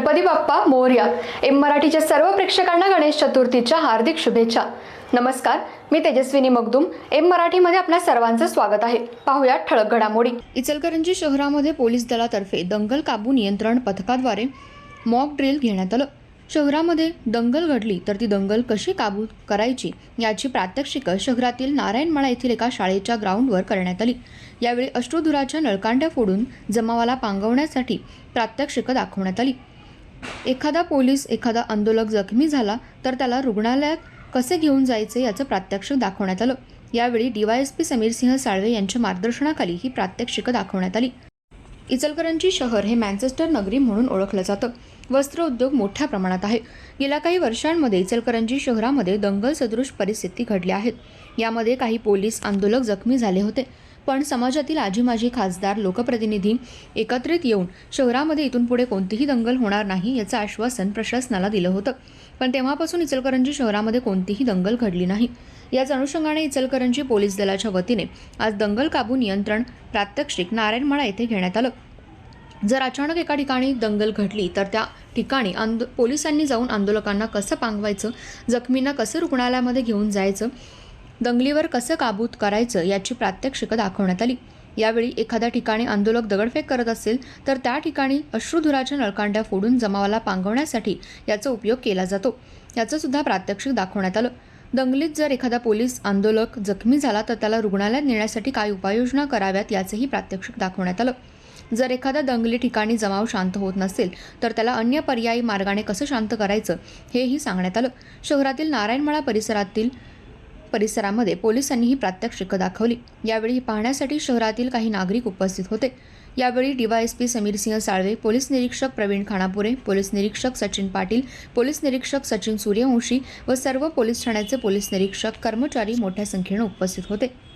Ganpati Bappa Morya M मराठीच्या सर्व प्रेक्षकांना गणेश चतुर्थीच्या हार्दिक शुभेच्छा. नमस्कार मी तेजस्विनी मगदुम एम मराठीमध्ये आपल्या सर्वांचं स्वागत आहे. पाहूया ठळक घडामोडी. इचलकरंजी शहरामध्ये पोलीस दलातर्फे दंगल काबू नियंत्रण पथकाद्वारे मॉक ड्रिल घेण्यात आलं. शहरामध्ये दंगल घडली तर ती दंगल कशी काबू करायची याची प्रात्यक्षिकं शहरातील नारायणमाळा येथील एका शाळेच्या ग्राउंडवर करण्यात आली. यावेळी अश्रुधुराच्या नळकांड्या फोडून जमावाला पांगवण्यासाठी प्रात्यक्षिकं दाखवण्यात आली. एखादा पोलीस एखादा आंदोलक जखमी झाला तर त्याला रुग्णालयात कसे घेऊन जायचे याचं प्रात्यक्षिक दाखवण्यात आलं. यावेळी डीवायएसपी समीर सिंह साळवे यांच्या मार्गदर्शनाखाली ही प्रात्यक्षिकं दाखवण्यात आली. इचलकरंजी शहर हे मँचेस्टर नगरी म्हणून ओळखलं जातं. वस्त्र उद्योग मोठ्या प्रमाणात आहे. गेल्या काही वर्षांमध्ये इचलकरंजी शहरामध्ये दंगल सदृश परिस्थिती घडल्या आहेत यामध्ये काही पोलीस आंदोलक जखमी झाले होते. पण समाजातील आजी माजी खासदार लोकप्रतिनिधी एकत्रित येऊन शहरामध्ये इथून पुढे कोणतीही दंगल होणार नाही याचं आश्वासन प्रशासनाला दिलं होतं. पण तेव्हापासून इचलकरंजी शहरामध्ये कोणतीही दंगल घडली नाही. याच अनुषंगाने इचलकरंजी पोलीस दलाच्या वतीने आज दंगल काबू नियंत्रण प्रात्यक्षिक नारायणमाळा येथे घेण्यात आलं. जर अचानक एका ठिकाणी दंगल घडली तर त्या ठिकाणी आंदो पोलिसांनी जाऊन आंदोलकांना कसं पांगवायचं जखमींना कसं रुग्णालयामध्ये घेऊन जायचं दंगलीवर कसं काबूत करायचं याची प्रात्यक्षिकं दाखवण्यात आली. यावेळी एखाद्या ठिकाणी आंदोलक दगडफेक करत असेल तर त्या ठिकाणी अश्रुधुराच्या नळकांड्या फोडून जमावाला पांगवण्यासाठी याचा उपयोग केला जातो. याचं सुद्धा प्रात्यक्षिक दाखवण्यात आलं. दंगलीत जर एखादा पोलीस आंदोलक जखमी झाला तर त्याला रुग्णालयात नेण्यासाठी काय उपाययोजना कराव्यात याचंही प्रात्यक्षिक दाखवण्यात आलं. जर एखादा दंगली ठिकाणी जमाव शांत होत नसेल तर त्याला अन्य पर्यायी मार्गाने कसं शांत करायचं हेही सांगण्यात आलं. शहरातील नारायणमाळा परिसरातील परिसरामध्ये पोलिसांनी ही प्रात्यक्षिकं दाखवली. यावेळी पाहण्यासाठी शहरातील काही नागरिक उपस्थित होते. यावेळी डीवायएसपी समीर सिंह साळवे पोलीस निरीक्षक प्रवीण खानापुरे पोलीस निरीक्षक सचिन पाटील पोलीस निरीक्षक सचिन सूर्यवंशी व सर्व पोलीस ठाण्याचे पोलीस निरीक्षक कर्मचारी मोठ्या संख्येनं उपस्थित होते.